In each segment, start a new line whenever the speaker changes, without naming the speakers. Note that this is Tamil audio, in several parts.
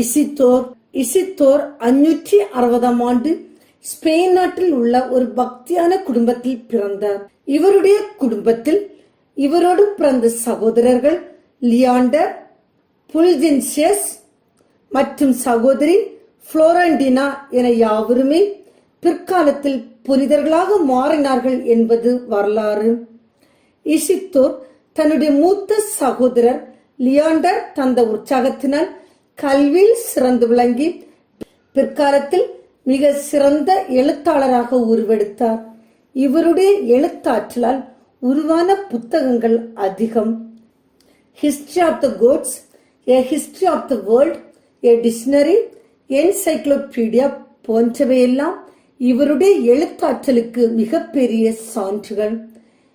இசித்தோர் இசித்தோர் அஞ்சூற்றி அறுபதாம் ஆண்டு ஸ்பெயின் நாட்டில் உள்ள ஒரு பக்தியான குடும்பத்தில் பிறந்தார். இவருடைய குடும்பத்தில் இவரோடு பிறந்த சகோதரர்கள் லியாண்டர் புல்ஜென்சியஸ் மற்றும் சகோதரி புளோரண்டினா என யாவருமே பிற்காலத்தில் புனிதர்களாக மாறினார்கள் என்பது வரலாறு. இசித்தோர் தன்னுடைய மூத்த சகோதரர் லியாண்டர் தந்த உற்சாகத்தினால் கல்வியில் சிறந்து விளங்கி பிற்காலத்தில் மிக சிறந்த எழுத்தாளராக உருவெடுத்தார். இவருடைய எழுத்தாற்றலால் உருவான புத்தகங்கள் அதிகம். History of the gods a history of the world a dictionary encyclopedia போன்றவையெல்லாம் இவருடைய எழுத்தாற்றலுக்கு மிகப்பெரிய சான்றுகள்.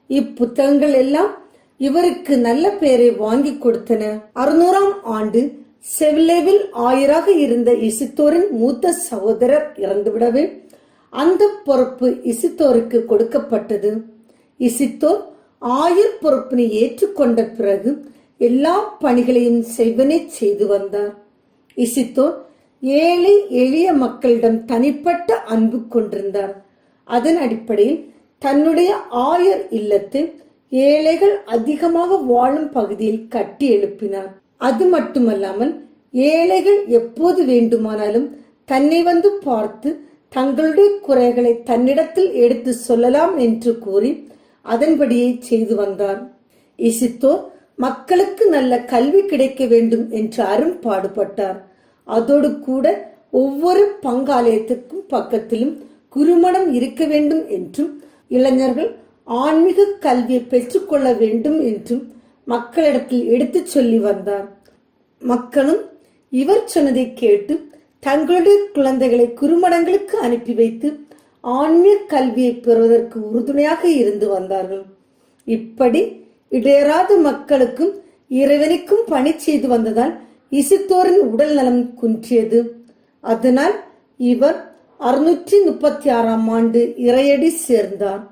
இப்புத்தகங்கள் எல்லாம் இவருக்கு நல்ல பெயரை வாங்கி கொடுத்தன. அறுநூறாம் ஆண்டு செவிலேவில் ஆயராக இருந்த இசித்தோரின் மூத்த சகோதரர் இறந்துவிடவே அந்த பொறுப்பு இசித்தோருக்கு கொடுக்கப்பட்டது. இசித்தோர் ஆயர் பொறுப்பினை ஏற்றுக்கொண்ட பிறகு எல்லா பணிகளையும் செய்வனே செய்து வந்தார். இசித்தோர் ஏழை எளிய மக்களிடம் தனிப்பட்ட அன்பு கொண்டிருந்தார். அதன் அடிப்படையில் தன்னுடைய ஆயர் இல்லத்தில் ஏழைகள் அதிகமாக வாழும் பகுதியில் கட்டி எழுப்பினார். அது மட்டுமல்லாமல் ஏழைகள் எப்போது வேண்டுமானாலும் தன்னை வந்து பார்த்து தங்களுடைய குறைகளை தன்னிடத்தில் எடுத்து சொல்லலாம் என்று கூறி அதன்படியே செய்து வந்தார். இசித்தோர் மக்களுக்கு நல்ல கல்வி கிடைக்க வேண்டும் என்று அரும் பாடுபட்டார். அதோடு கூட ஒவ்வொரு பங்காலயத்துக்கும் பக்கத்திலும் குருமணம் இருக்க வேண்டும் என்றும் இளைஞர்கள் ஆன்மீக கல்வியை பெற்றுக்கொள்ள வேண்டும் என்றும் மக்களிடத்தில் எடுத்துச் சொல்லி வந்தார். மக்களும் இவர் சொன்னதை கேட்டு தங்களுடைய குழந்தைகளை குறுமடங்களுக்கு அனுப்பி வைத்து ஆன்மீக கல்வியை பெறுவதற்கு உறுதுணையாக இருந்து வந்தார்கள். இப்படி இடையராத மக்களுக்கும் இறைவனுக்கும் பணி செய்து வந்ததால் இசித்தோரின் உடல் நலம் குன்றியது. அதனால் இவர் அறுநூற்றி முப்பத்தி ஆறாம் ஆண்டு இறையடி சேர்ந்தார்.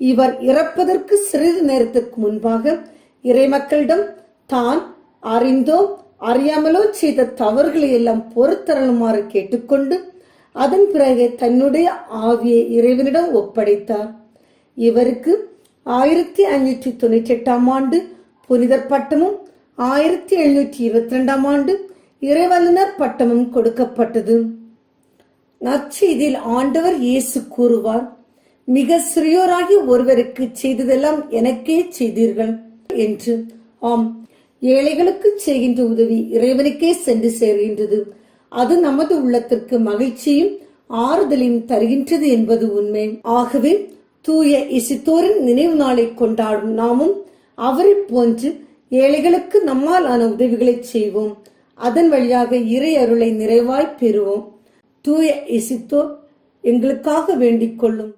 இவர் இறப்பதற்கு சிறிது நேரத்திற்கு முன்பாக இறைமக்களிடம் தான் அறிந்தோ அறியாமலோ செய்த தவறுகளை எல்லாம் பொறுத்தரணுமாறு கேட்டுக்கொண்டு அதன் பிறகு தன்னுடைய ஆவியை இறைவனிடம் ஒப்படைத்தார். இவருக்கு ஆயிரத்தி ஐநூற்றி தொண்ணூற்றி எட்டாம் ஆண்டு புனிதர் பட்டமும் ஆயிரத்தி எழுநூற்றி இருபத்தி ரெண்டாம் ஆண்டு இறைவல்லுனர் பட்டமும் கொடுக்கப்பட்டது. நற்செய்தியில் ஆண்டவர் இயேசு கூறுவார் மிக சிறியோராகி ஒருவருக்கு செய்ததெல்லாம் எனக்கே செய்தீர்கள். என்று. ஆம் ஏழைகளுக்கு செய்கின்ற உதவி இறைவனுக்கே சென்று சேர்கின்றது. அது நமது உள்ளத்திற்கு மகிழ்ச்சியும் ஆறுதலையும் தருகின்றது என்பது உண்மை. ஆகவே தூய இசித்தோரின் நினைவு நாளை கொண்டாடும் நாமும் அவரை போன்று ஏழைகளுக்கு நம்மால் ஆன உதவிகளை செய்வோம். அதன் வழியாக இறை அருளை நிறைவாய் பெறுவோம். தூய இசித்தோர் எங்களுக்காக வேண்டிக் கொள்ளும்.